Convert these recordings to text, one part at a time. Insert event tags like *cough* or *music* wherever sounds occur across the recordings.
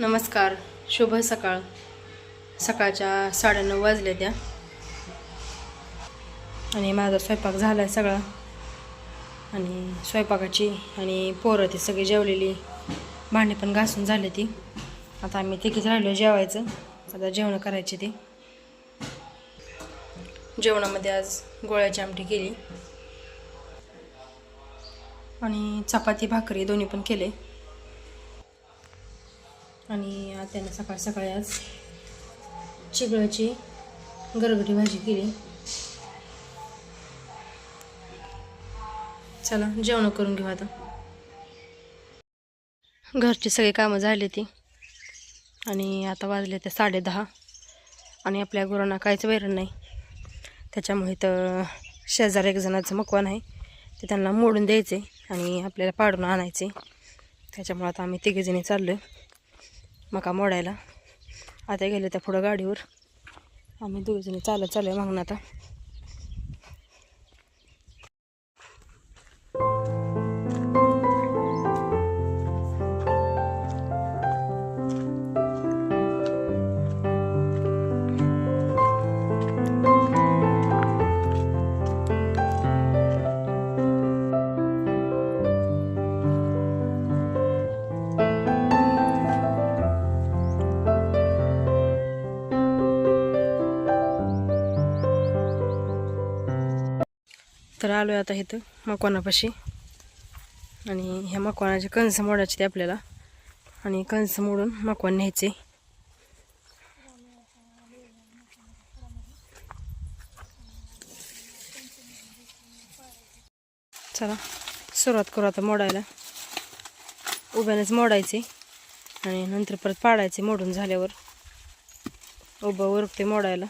नमस्कार शुभ सकाळ. सकाळच्या साडेनऊ वाजले त्या. आणि माझा स्वयंपाक झाला आहे सगळा. आणि स्वयंपाकाची आणि पोरं ती सगळी जेवलेली. भांडी पण घासून झाली ती. आता आम्ही तिकीच राहिलो जेवायचं. आता जेवणं करायची ती. जेवणामध्ये आज गोळ्याची आमटी केली. आणि चपाती भाकरी दोन्ही पण केले. आणि त्याने सकाळ सकाळी आज चिगळाची गरगटी भाजी केली. चला जेवण करून घेऊ आता. घरची सगळी कामं झाली ती. आणि आता वाजले ते साडे दहा. आणि आपल्या गुरांना काहीच वैरण नाही. त्याच्यामुळे तर शेजार एक जणाचं मकवान आहे. ते त्यांना मोडून द्यायचे आणि आपल्याला पाडून आणायचे. त्याच्यामुळे आता आम्ही तिघेजणी चाललो आहे मका मोडायला. आता गेले त्या पुढं गाडीवर. आम्ही दोघीजणी चालत चालू आहे मागून आता. तर आलो आहे आता इथं मकवानापाशी. आणि ह्या मकवानाचे कणस मोडायचे ते आपल्याला. आणि कणस मोडून मकवान न्यायचे. चला सुरुवात करू आता मोडायला. उभ्यानेच मोडायचे. आणि नंतर परत पाडायचे मोडून झाल्यावर. उभं उरकते मोडायला.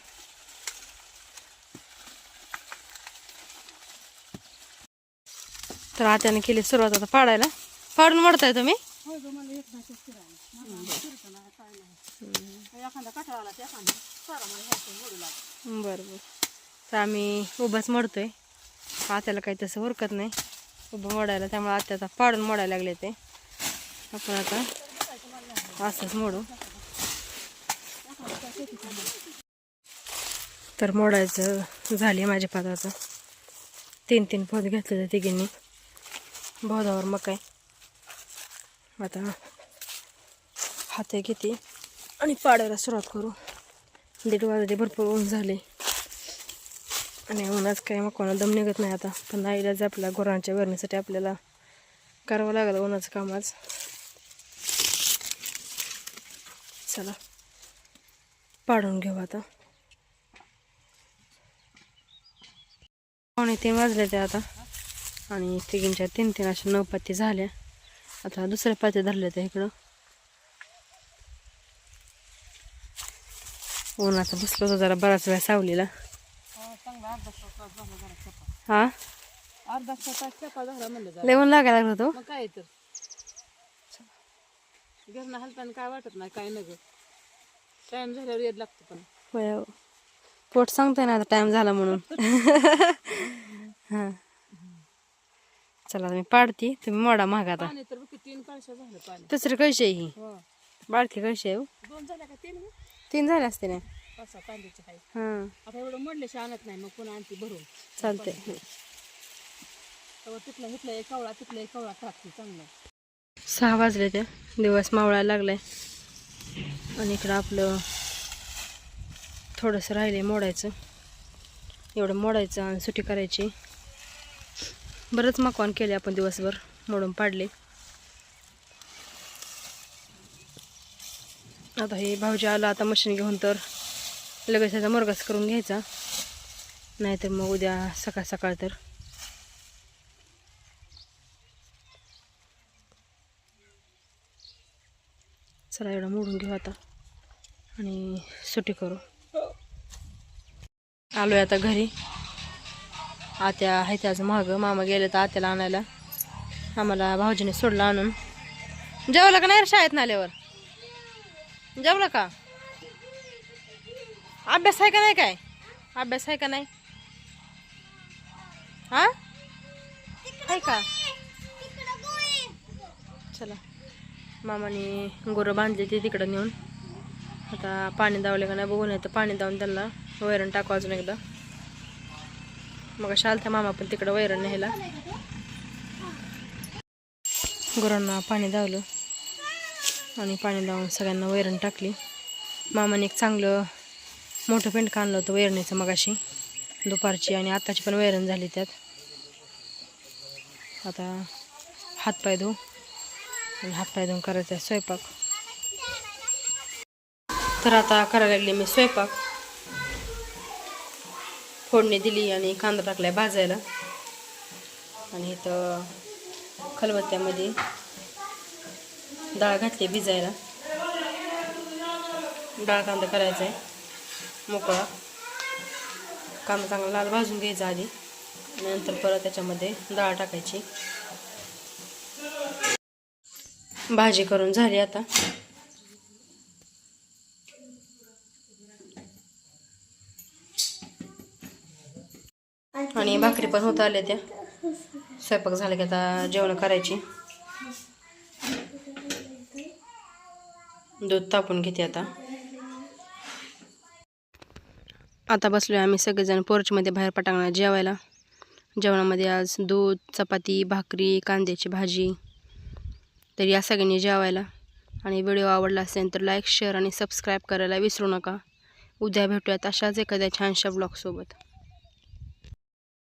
तर आत्याने केली सुरुवात आता पाडायला पाडून मोडताय तुम्ही? बरं बरं. तर आम्ही उभाच मोडतोय. आत्याला काही तसं उरकत नाही. उभं मोडायला त्यामुळे आत्या आता पाडून मोडायला लागले ते. आपण आता असंच मोडू. तर मोडायचं झाली माझ्या पादाचं तीन तीन पोत घेतले तिघींनी. तिघींनी मकाय आता हाते घेते आणि पाडायला सुरुवात करू. दीड वाजले भरपूर ऊन झाले. आणि उन्हाच काय मग कोणा दम निघत नाही आता. पण आईलाच आपल्या गुरांच्या वरणीसाठी आपल्याला करावं लागलं उन्हाचं काम आज. चला पाडून घेऊ आता. पावणे ते वाजले ते आता. आणि तिघींच्या तीन तीन अशा नऊ पाती झाल्या. आता दुसऱ्या पाती धरल्या त्या इकडं. उन्हाचा बसलो होतो जरा बराच वेळ सावलीला. हा अर्धा ऊन लागायला लागला होतो मग काय तर घरनं हलताना काय वाटत नाही काय नग. टाइम झाल्यावर येत लागतो पण. होय हो. पोट सांगतोय ना आता टाइम झाला म्हणून. *laughs* हा. चला मी पाडते. तुम्ही मोडा महाग आता. दुसरी कळशी आहे ही? हो. बाळकी कळशी आहे हो. तीन झाले असते ना? आहे हां. मग सहा वाजले ते. दिवस मावळायला लागलाय. आणि इकडं आपलं थोडंसं राहिले मोडायचं. एवढं मोडायचं आणि सुटी करायची. बरंच मकवान केले आपण दिवसभर मोडून पाडले. आता हे भाऊजी आला आता मशीन घेऊन तर लगेच त्याचा मरगास करून घ्यायचा. नाहीतर मग उद्या सकाळ सकाळ तर. चला एवढं मोडून घेऊ आता आणि सुटी करू. आलोय आता घरी. आत्या आहे त्याचं महाग मामा गेले तर आत्याला आणायला. आम्हाला भाऊजीने सोडलं आणून. जेवलं का नाही शाळेत नाल्यावर जेवलं का? अभ्यास आहे का नाही काय? अभ्यास आहे का नाही? हा? आहे का? चला. मामाने गोरं बांधली ती तिकडं नेऊन. आता पाणी दावले का नाही बघून येतं. पाणी दावून त्यांना वैरण टाकू अजून एकदा. मग शालता मामा पण तिकडं वैरण न्यायला. गुरांना पाणी धावलं आणि पाणी लावून सगळ्यांना वैरण टाकली. मामाने एक चांगलं मोठं पेंट आणलं होतं वैरणीचं मगाशी. दुपारची आणि आताची पण वैरण झाली त्यात. आता हातपाय धुऊ आणि हातपाय धुवून करायचा आहे स्वयंपाक. तर आता करायला लागले मी स्वयंपाक. फोडणी दिली आणि कांदा टाकलाय भाजायला. आणि इथं खलबत्त्यामध्ये डाळ घातली भिजायला. डाळ कांदा करायचा आहे मोकळा. कांदा चांगला लाल भाजून घ्यायचा आधी. नंतर परत त्याच्यामध्ये डाळ टाकायची. भाजी करून झाली आता. आणि भाकरी पण होत आल्या त्या. स्वयंपाक झाला की आता जेवण करायची. दूध तापून घेते आता. आता बसलोय आम्ही सगळेजण पोर्चमध्ये बाहेर पटांगणार जेवायला. जेवणामध्ये आज दूध चपाती भाकरी कांद्याची भाजी. तर या सगळ्यांनी जेवायला. आणि व्हिडिओ आवडला असेल तर लाईक शेअर आणि सबस्क्राईब करायला विसरू नका. उद्या भेटूयात अशाच एखाद्या छानशा ब्लॉगसोबत.